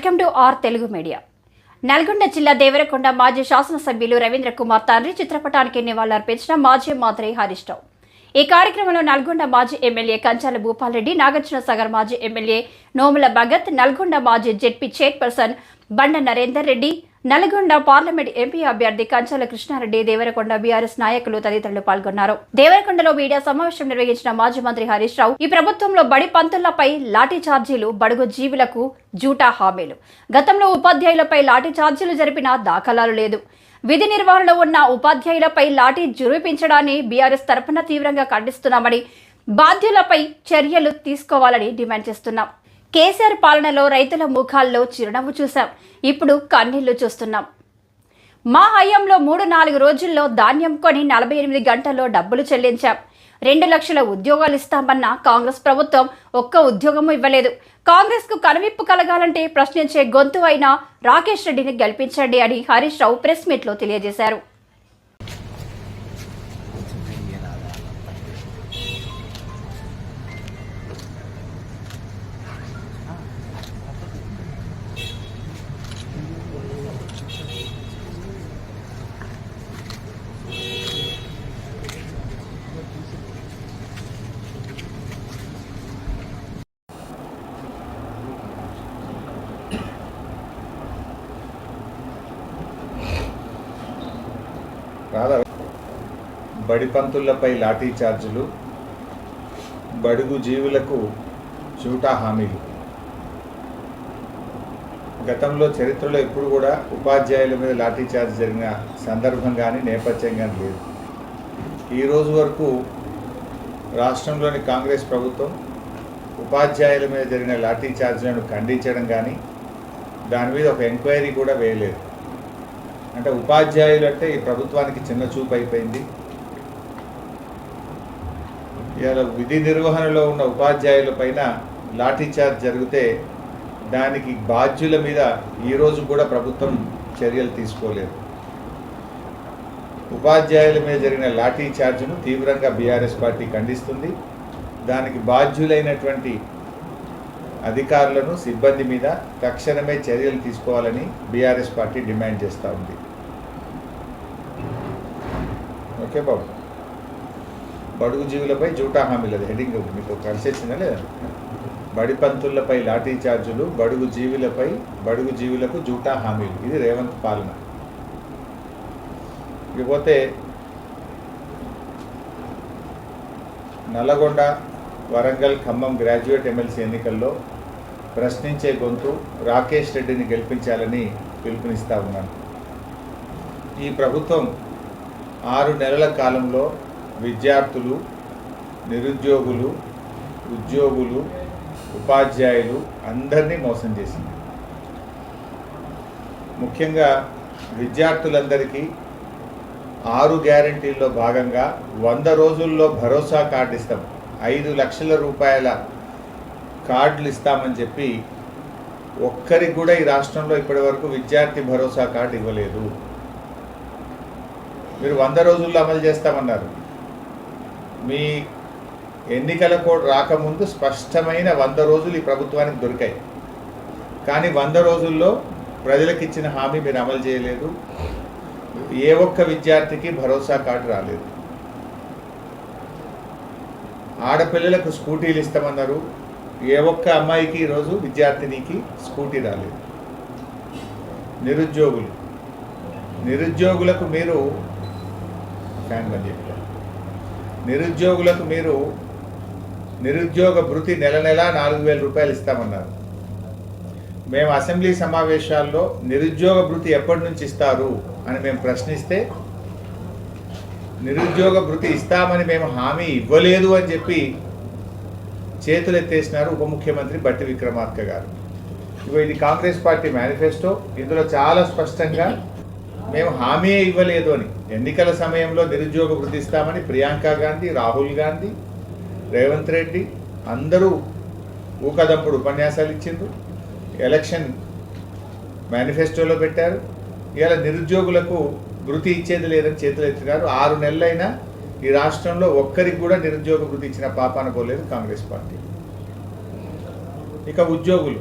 Welcome to R Telugu media. Nalgonda జిల్లా దేవరకొండ మాజీ శాసనసభ్యులు రవీంద్ర కుమార్ తండ్రి చిత్రపటానికి నివాళులర్పించిన మాజీ మంత్రి హరీష్ రావు. ఈ కార్యక్రమంలో నల్గొండ మాజీ ఎమ్మెల్యే కంచాల భూపాల్రెడ్డి నాగార్జున సాగర్ మాజీ ఎమ్మెల్యే నోముల భగత్ నల్గొండ మాజీ ZP chairperson Banda Narender Reddy Nalgonda parliament MP అభ్యర్థి కంచాల కృష్ణారెడ్డి దేవరకొండ బీఆర్ఎస్ నాయకులు తదితరులు పాల్గొన్నారు. దేవరకొండలో మీడియా సమావేశం నిర్వహించిన మాజీ మంత్రి హరీష్ రావు ఈ ప్రభుత్వంలో బడి పంతులపై లాఠీ ఛార్జీలు బడుగు జీవులకు జూటా హామీలు. గతంలో ఉపాధ్యాయులపై లాఠీ ఛార్జీలు జరిపిన దాఖలాలు లేదు. విధి నిర్వహణలో ఉన్న ఉపాధ్యాయులపై లాఠీ జురిపించడాన్ని బీఆర్ఎస్ తరపున తీవ్రంగా ఖండిస్తున్నామని బాధ్యులపై చర్యలు తీసుకోవాలని డిమాండ్ చేస్తున్నాం. కేసీఆర్ పాలనలో రైతుల ముఖాల్లో చిరునవ్వు చూశాం. ఇప్పుడు కన్నీళ్ళు చూస్తున్నాం. మా హయాంలో మూడు నాలుగు రోజుల్లో ధాన్యం కొని నలభై ఎనిమిది గంటల్లో డబ్బులు చెల్లించాం. రెండు లక్షల ఉద్యోగాలు ఇస్తామన్న కాంగ్రెస్ ప్రభుత్వం ఒక్క ఉద్యోగము ఇవ్వలేదు. కాంగ్రెస్కు కనువిప్పు కలగాలంటే ప్రశ్నించే గొంతు అయిన రాకేష్ రెడ్డిని గెలిపించండి అని హరీష్ రావు ప్రెస్ మీట్లో తెలియజేశారు. రాధా బడిపంతులపై లాఠీ చార్జీలు బడుగు జీవులకు చూటా హామీలు. గతంలో చరిత్రలో ఎప్పుడు కూడా ఉపాధ్యాయుల మీద లాఠీ చార్జ్ జరిగిన సందర్భం కానీ నేపథ్యం కానీ లేదు. ఈ రోజు వరకు రాష్ట్రంలోని కాంగ్రెస్ ప్రభుత్వం ఉపాధ్యాయుల మీద జరిగిన లాఠీ చార్జీలను ఖండించడం కానీ దాని మీద ఒక ఎంక్వైరీ కూడా వేయలేదు. అంటే ఉపాధ్యాయులు అంటే ఈ ప్రభుత్వానికి చిన్న చూపు అయిపోయింది. ఇవాళ విధి నిర్వహణలో ఉన్న ఉపాధ్యాయుల పైన లాఠీఛార్జ్ జరిగితే దానికి బాధ్యుల మీద ఈరోజు కూడా ప్రభుత్వం చర్యలు తీసుకోలేదు. ఉపాధ్యాయుల మీద జరిగిన లాఠీ చార్జ్ను తీవ్రంగా బీఆర్ఎస్ పార్టీ ఖండిస్తుంది. దానికి బాధ్యులైనటువంటి అధికారులను సిబ్బంది మీద తక్షణమే చర్యలు తీసుకోవాలని బీఆర్ఎస్ పార్టీ డిమాండ్ చేస్తూ ఉంది. ఓకే బాబు. బడుగు జీవులపై జూటా హామీలు అది హెడింగ్ మీకు కలిసి వచ్చిందా లేదా బడి పంతులపై లాఠీ చార్జులు బడుగు జీవులపై బడుగు జీవులకు జూటా హామీలు. ఇది రేవంత్ పాలన. ఇకపోతే నల్లగొండ వరంగల్ ఖమ్మం గ్రాడ్యుయేట్ ఎమ్మెల్సీ ఎన్నికల్లో ప్రశ్నించే గొంతు రాకేష్ రెడ్డిని గెలిపించాలని పిలుపునిస్తా ఉన్నాను. ఈ ప్రభుత్వం ఆరు నెలల కాలంలో విద్యార్థులు నిరుద్యోగులు ఉద్యోగులు ఉపాధ్యాయులు అందరినీ మోసం చేసింది. ముఖ్యంగా విద్యార్థులందరికీ ఆరు గ్యారంటీల్లో భాగంగా వంద రోజుల్లో భరోసా కార్డు ఇస్తాం. ఐదు లక్షల రూపాయల కార్డులు ఇస్తామని చెప్పి ఒక్కరికి కూడా ఈ రాష్ట్రంలో ఇప్పటివరకు విద్యార్థి భరోసా కార్డు ఇవ్వలేదు. మీరు వంద రోజుల్లో అమలు చేస్తామన్నారు. మీ ఎన్నికల కోడ్ రాకముందు స్పష్టమైన వంద రోజులు ఈ ప్రభుత్వానికి దొరికాయి. కానీ వంద రోజుల్లో ప్రజలకు ఇచ్చిన హామీ మీరు అమలు చేయలేదు. ఏ ఒక్క విద్యార్థికి భరోసా కార్డు రాలేదు. ఆడపిల్లలకు స్కూటీలు ఇస్తామన్నారు. ఏ ఒక్క అమ్మాయికి ఈరోజు విద్యార్థినికి స్కూటీ రాలేదు. నిరుద్యోగులు. నిరుద్యోగులకు మీరు ఫ్యాన్ చెప్పారు. నిరుద్యోగులకు మీరు నిరుద్యోగ భృతి నెల నెల నాలుగు వేల రూపాయలు ఇస్తామన్నారు. మేము అసెంబ్లీ సమావేశాల్లో నిరుద్యోగ భృతి ఎప్పటి నుంచి ఇస్తారు అని మేము ప్రశ్నిస్తే నిరుద్యోగ భృతి ఇస్తామని మేము హామీ ఇవ్వలేదు అని చెప్పి చేతులు ఎత్తేసినారు ఉప ముఖ్యమంత్రి బట్టి విక్రమార్క గారు. ఇగో ఇది కాంగ్రెస్ పార్టీ మేనిఫెస్టో. ఇందులో చాలా స్పష్టంగా మేము హామీ ఇవ్వలేదు అని. ఎన్నికల సమయంలో నిరుద్యోగ వృద్ధిస్తామని ప్రియాంక గాంధీ రాహుల్ గాంధీ రేవంత్ రెడ్డి అందరూ ఊకదంపుడు ఉపన్యాసాలు ఇచ్చిండ్రు. ఎలక్షన్ మేనిఫెస్టోలో పెట్టారు. ఇలా నిరుద్యోగులకు వృత్తి ఇచ్చేది లేదని చేతులు ఎత్తినారు. ఆరు నెలలైనా ఈ రాష్ట్రంలో ఒక్కరికి కూడా నిరుద్యోగ వృత్తి ఇచ్చిన పాపాన పోలేదు కాంగ్రెస్ పార్టీ. ఇక ఉద్యోగులు.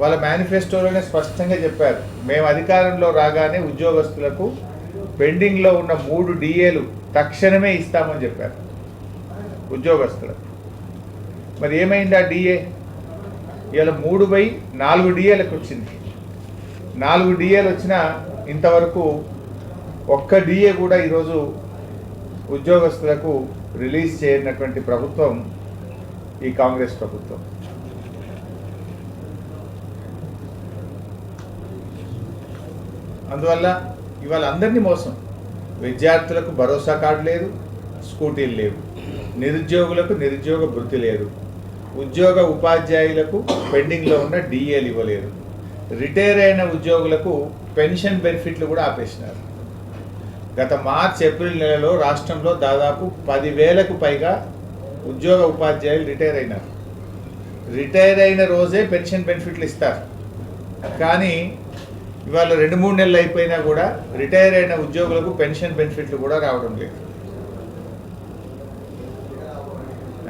వాళ్ళ మేనిఫెస్టోలోనే స్పష్టంగా చెప్పారు. మేము అధికారంలో రాగానే ఉద్యోగస్తులకు పెండింగ్లో ఉన్న మూడు డిఏలు తక్షణమే ఇస్తామని చెప్పారు. ఉద్యోగస్తులకు. మరి ఏమైంది ఆ డిఏ? ఇవాళ మూడు బై నాలుగు డిఏలకు వచ్చింది. నాలుగు డిఏలు వచ్చినా ఇంతవరకు ఒక్క డిఏ కూడా ఈరోజు ఉద్యోగస్తులకు రిలీజ్ చేయనటువంటి ప్రభుత్వం ఈ కాంగ్రెస్ ప్రభుత్వం. అందువల్ల ఇవాళ అందరినీ మోసం. విద్యార్థులకు భరోసా కార్డు లేదు స్కూటీలు లేవు. నిరుద్యోగులకు నిరుద్యోగ వృత్తి లేదు. ఉద్యోగ ఉపాధ్యాయులకు పెండింగ్లో ఉన్న డిఏలు ఇవ్వలేదు. రిటైర్ అయిన ఉద్యోగులకు పెన్షన్ బెనిఫిట్లు కూడా ఆపేసినారు. గత మార్చ్ ఏప్రిల్ నెలలో రాష్ట్రంలో దాదాపు పదివేలకు పైగా ఉద్యోగ ఉపాధ్యాయులు రిటైర్ అయినారు. రిటైర్ అయిన రోజే పెన్షన్ బెనిఫిట్లు ఇస్తారు. కానీ ఇవాళ రెండు మూడు నెలలు అయిపోయినా కూడా రిటైర్ అయిన ఉద్యోగులకు పెన్షన్ బెనిఫిట్లు కూడా రావడం లేదు.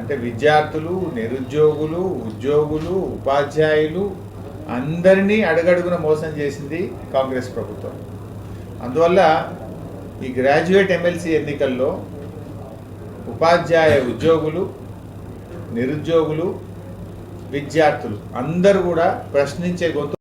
అంటే విద్యార్థులు నిరుద్యోగులు ఉద్యోగులు ఉపాధ్యాయులు అందరినీ అడుగడుగున మోసం చేసింది కాంగ్రెస్ ప్రభుత్వం. అందువల్ల ఈ గ్రాడ్యుయేట్ ఎమ్మెల్సీ ఎన్నికల్లో ఉపాధ్యాయ ఉద్యోగులు నిరుద్యోగులు విద్యార్థులు అందరూ కూడా ప్రశ్నించే గొంతు